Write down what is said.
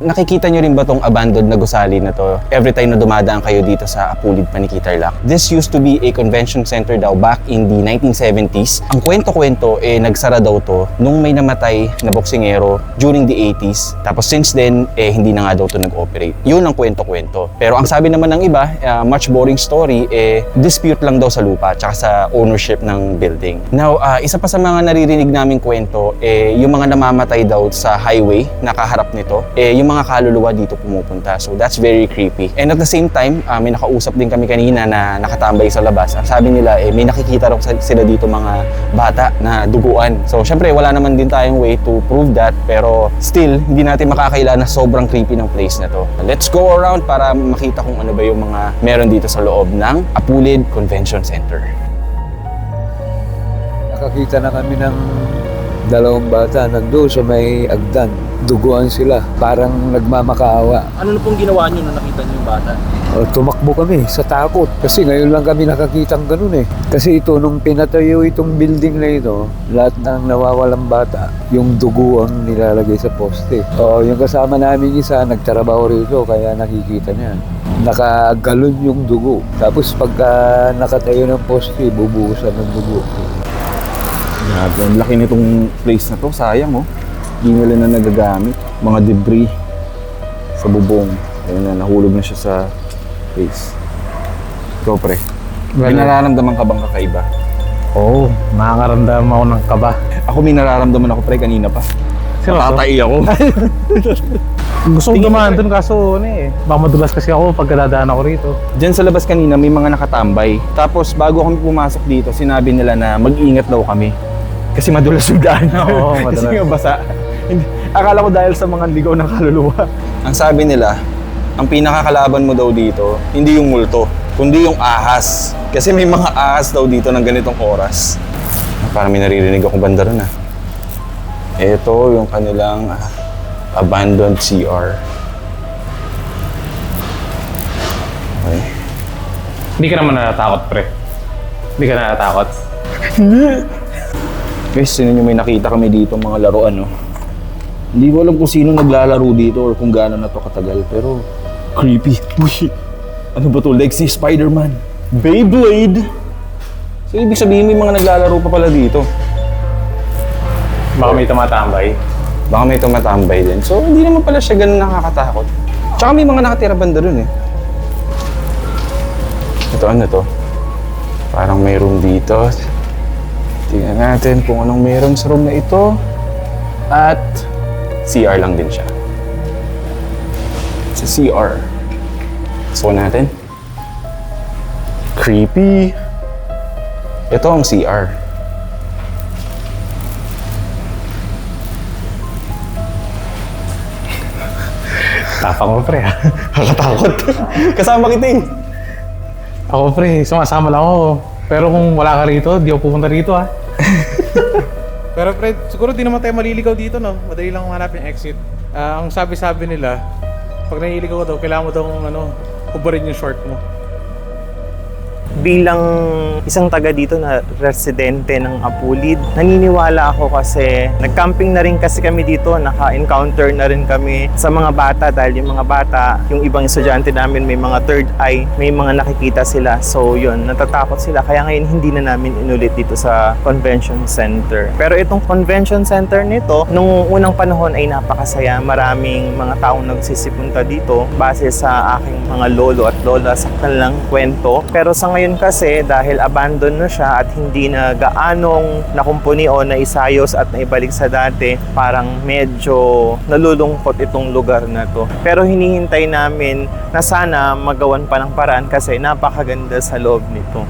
Nakikita nyo rin ba tong abandoned na gusali na to every time na dumadaan kayo dito sa Apulid, Panikitarlac? This used to be a convention center daw back in the 1970s. Ang kwento-kwento, eh, nagsara daw to nung may namatay na boksingero during the 80s. Tapos since then, eh, hindi na nga daw to nag-operate. Yun ang kwento-kwento. Pero ang sabi naman ng iba, uh, much boring story, eh, dispute lang daw sa lupa tsaka sa ownership ng building. Now, ah, isa pa sa mga naririnig naming kwento, eh, yung mga namamatay daw sa highway, nakaharap nito, eh, yung mga kaluluwa dito pumupunta. So that's very creepy. And at the same time, ah, may nakausap din kami kanina na nakatambay sa labas. Ang sabi nila, eh, may nakikita raw sila dito mga bata na duguan. So syempre, wala naman din tayong way to prove that. Pero still, hindi natin makakaila na sobrang creepy ng place na to. Let's go around para makita kung ano ba yung mga meron dito sa loob ng Apulid Convention Center. Nakakita na kami ng dalawang bata nandun sa may agdan. Duguan sila, parang nagmamakaawa. Ano na pong ginawa niyo nung nakita niyo yung bata? O, tumakbo kami sa takot. Kasi ngayon lang kami nakakitang ganun eh. Kasi ito, nung pinatayo itong building na ito, lahat ng nawawalang bata, yung dugo ang nilalagay sa poste. O, yung kasama namin isa, nagtrabaho rito, kaya nakikita niya. Nakagalon yung dugo. Tapos pagka nakatayo ng poste, bubuhusan ng dugo. Grabe, ang laki nitong place na to. Sayang oh. Hindi nila na nagagamit. Mga debris sa bubong. Ayun na, nahulog na siya sa place. Ikaw pre, may nararamdaman ka bang kakaiba? Oo, oh, nakakaramdam ako ng kaba. Ako may nararamdaman ako pre kanina pa. Seryoso? Natatai ako. Gusto kong dumaan dun kaso ano eh. Baka madulas kasi ako pagka dadaan ako rito. Diyan sa labas kanina may mga nakatambay. Tapos bago kami pumasok dito, sinabi nila na mag-ingat daw kami. Kasi madulas yung daan. Oo, Kasi madulas. nga basa. Hindi- Akala ko dahil sa mga ligaw ng kaluluwa. Ang sabi nila, ang pinakakalaban mo daw dito, hindi yung multo, kundi yung ahas. Kasi may mga ahas daw dito ng ganitong oras. Parang may naririnig akong banda ron ah. Ito yung kanilang ah, abandoned CR. Okay. Hindi ka naman natatakot, pre. Hindi ka natatakot. Guys, sino nyo may nakita kami dito mga laruan, no? Hindi ko alam kung sino naglalaro dito or kung gaano na to katagal, pero creepy. Uy, ano ba to? Legs ni Spider-Man. Beyblade! So, ibig sabihin may mga naglalaro pa pala dito. Baka may tumatambay. Baka may tumatambay din. So, hindi naman pala siya ganun nakakatakot. Tsaka may mga nakatira banda dun eh. Ito ano to? Parang may room dito. Tingnan natin kung anong meron sa room na ito. At CR lang din siya. Sa CR. So natin. Creepy. Ito ang CR. Tapang mo, pre. ah. Nakakatakot. Kasama kita eh. Ako, pre, sumasama lang ako. Pero kung wala ka rito, di ako pupunta rito, ah. Pero pre, siguro di naman tayo maliligaw dito, no? Madali lang hanap yung exit. Ah, ang sabi-sabi nila, pag naliligaw ka daw, kailangan mo daw ano, hubarin yung short mo. Bilang isang taga dito na residente ng Apulid, naniniwala ako kasi nag-camping na rin kasi kami dito, naka-encounter na rin kami sa mga bata dahil yung mga bata, yung ibang estudyante namin may mga third eye, may mga nakikita sila. So yun, natatakot sila. Kaya ngayon hindi na namin inulit dito sa convention center. Pero itong convention center nito, nung unang panahon ay napakasaya. Maraming mga taong nagsisipunta dito base sa aking mga lolo at lola sa kanilang kwento. Pero sa ngayon kasi, dahil abandon na siya at hindi na gaanong nakumpuni o naisayos at naibalik sa dati, parang medyo nalulungkot itong lugar na to. Pero hinihintay namin na sana magawan pa ng paraan kasi napakaganda sa loob nito.